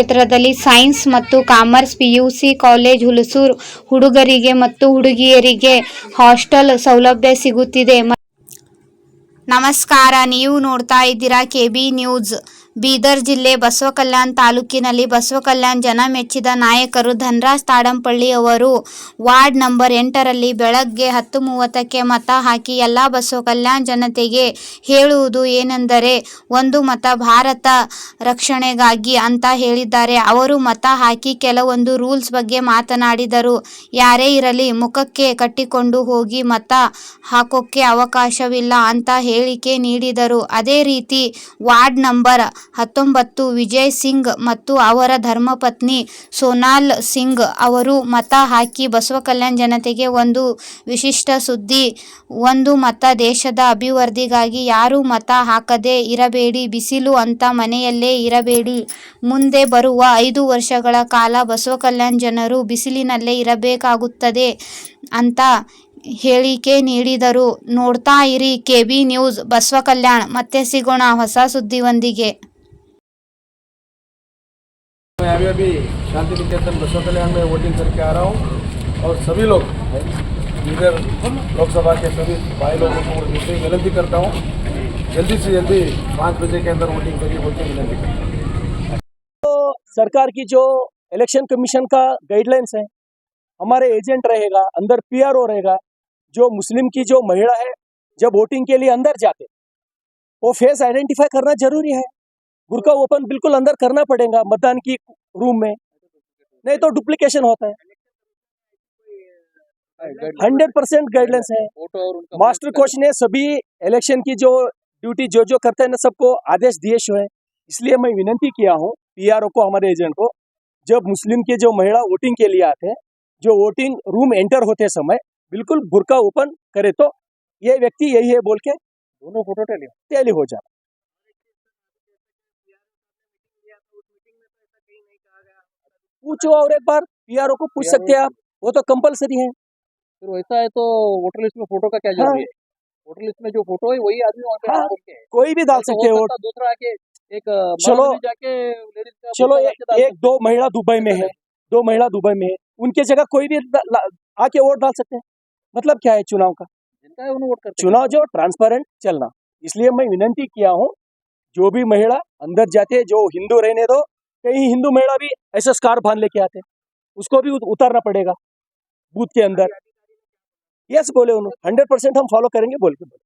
ಕ್ಷೇತ್ರದಲ್ಲಿ ಸೈನ್ಸ್ ಮತ್ತು commerce, PUC college, Hulasuru ಹುಡುಗರಿಗೆ ಮತ್ತು ಹುಡುಗಿಯರಿಗೆ ಹಾಸ್ಟೆಲ್ ಸೌಲಭ್ಯ ಸಿಗುತ್ತಿದೆ. ನಮಸ್ಕಾರ, ನೀವು ನೋಡ್ತಾ ಇದ್ದೀರಾ ಕೆ ಬಿ ನ್ಯೂಸ್. ಬೀದರ್ ಜಿಲ್ಲೆ ಬಸವಕಲ್ಯಾಣ ತಾಲೂಕಿನಲ್ಲಿ ಬಸವಕಲ್ಯಾಣ ಜನ ಮೆಚ್ಚಿದ ನಾಯಕರು ಧನ್ರಾಜ್ ತಾಡಂಪಳ್ಳಿ ಅವರು. ವಾರ್ಡ್ ನಂಬರ್ ಎಂಟರಲ್ಲಿ ಬೆಳಗ್ಗೆ ಹತ್ತು ಮೂವತ್ತಕ್ಕೆ ಮತ ಹಾಕಿ ಎಲ್ಲ ಬಸವಕಲ್ಯಾಣ ಜನತೆಗೆ ಹೇಳುವುದು ಏನೆಂದರೆ, ಒಂದು ಮತ ಭಾರತ ರಕ್ಷಣೆಗಾಗಿ ಅಂತ ಹೇಳಿದ್ದಾರೆ. ಅವರು ಮತ ಹಾಕಿ ಕೆಲವೊಂದು ರೂಲ್ಸ್ ಬಗ್ಗೆ ಮಾತನಾಡಿದರು. ಯಾರೇ ಇರಲಿ ಮುಖಕ್ಕೆ ಕಟ್ಟಿಕೊಂಡು ಹೋಗಿ ಮತ ಹಾಕೋಕ್ಕೆ ಅವಕಾಶವಿಲ್ಲ ಅಂತ ಹೇಳಿಕೆ ನೀಡಿದರು. ಅದೇ ರೀತಿ ವಾರ್ಡ್ ನಂಬರ್ ಹತ್ತೊಂಬತ್ತು, ವಿಜಯ್ ಸಿಂಗ್ ಮತ್ತು ಅವರ ಧರ್ಮಪತ್ನಿ ಸೋನಾಲ್ ಸಿಂಗ್ ಅವರು ಮತ ಹಾಕಿ ಬಸವ ಕಲ್ಯಾಣ ಜನತೆಗೆ ಒಂದು ವಿಶಿಷ್ಟ ಸುದ್ದಿ, ಒಂದು ಮತ ದೇಶದ ಅಭಿವೃದ್ಧಿಗಾಗಿ ಯಾರು ಮತ ಹಾಕದೇ ಇರಬೇಡಿ, ಬಿಸಿಲು ಅಂತ ಮನೆಯಲ್ಲೇ ಇರಬೇಡಿ. ಮುಂದೆ ಬರುವ ಐದು ವರ್ಷಗಳ ಕಾಲ ಬಸವ ಕಲ್ಯಾಣ ಜನರು ಬಿಸಿಲಿನಲ್ಲೇ ಇರಬೇಕಾಗುತ್ತದೆ ಅಂತ ಹೇಳಿಕೆ ನೀಡಿದರು. ನೋಡ್ತಾ ಇರಿ K B news Basava Kalyana ಮತ್ತೆ ಸಿಗೋಣ ಹೊಸ ಸುದ್ದಿಯೊಂದಿಗೆ. मैं अभी अभी शांति निकेतन बसव कल्याण में वोटिंग करके आ रहा हूँ और सभी लोग इधर लोकसभा के सभी भाई लोगों को मुझसे विनती करता हूँ, जल्दी से जल्दी पाँच बजे के अंदर वोटिंग करिए के विनती करता हूँ। तो सरकार की जो इलेक्शन कमीशन का गाइडलाइंस है, हमारे एजेंट रहेगा, अंदर पीआरओ रहेगा, जो मुस्लिम की जो महिला है, जब वोटिंग के लिए अंदर जाते, वो फेस आइडेंटिफाई करना ज़रूरी है। बुरका ओपन बिल्कुल अंदर करना पड़ेगा मतदान की रूम में। नहीं तो डुप्लीकेशन होता है। हंड्रेड परसेंट गाइडलाइंस है। मास्टर कोच ने सभी इलेक्शन की जो ड्यूटी जो जो करते हैं ना सबको आदेश दिए हुए हैं। इसलिए मैं विनती किया हूँ पीआरओ को हमारे एजेंट को जब मुस्लिम के जो महिला वोटिंग के लिए आते हैं जो वोटिंग रूम एंटर होते समय बिल्कुल बुरका ओपन करे तो ये व्यक्ति यही है बोल के दोनों फ़ोटो टैली टैली हो जाए पूछो और एक बार पीआरओ को पूछ सकते हैं आप वो तो कंपलसरी है। फिर वैसा है तो वोटर लिस्ट में फ़ोटो का क्या ज़रूरी है। वोटर लिस्ट में जो फ़ोटो है वही आदमी वहाँ पे हाँ, है। कोई भी डाल सकते हो हो दूसरा आके एक चलो, जाके चलो एक, दो महिला दुबई में है। दो महिला दुबई में है। उनके जगह कोई भी आके वोट डाल सकते हैं। मतलब क्या है चुनाव का? जिनका है वोट चुनाव जो ट्रांसपेरेंट चलना। इसलिए मैं विनती किया हूँ जो भी महिला अंदर जाते है, जो हिंदू रहने दो कई हिंदू महिला भी ऐसा स्कार बाँध लेके आते उसको भी उतरना पड़ेगा, बूथ के अंदर। यस बोले उन्होंने। हंड्रेड परसेंट हम फॉलो करेंगे, बोल के बोले।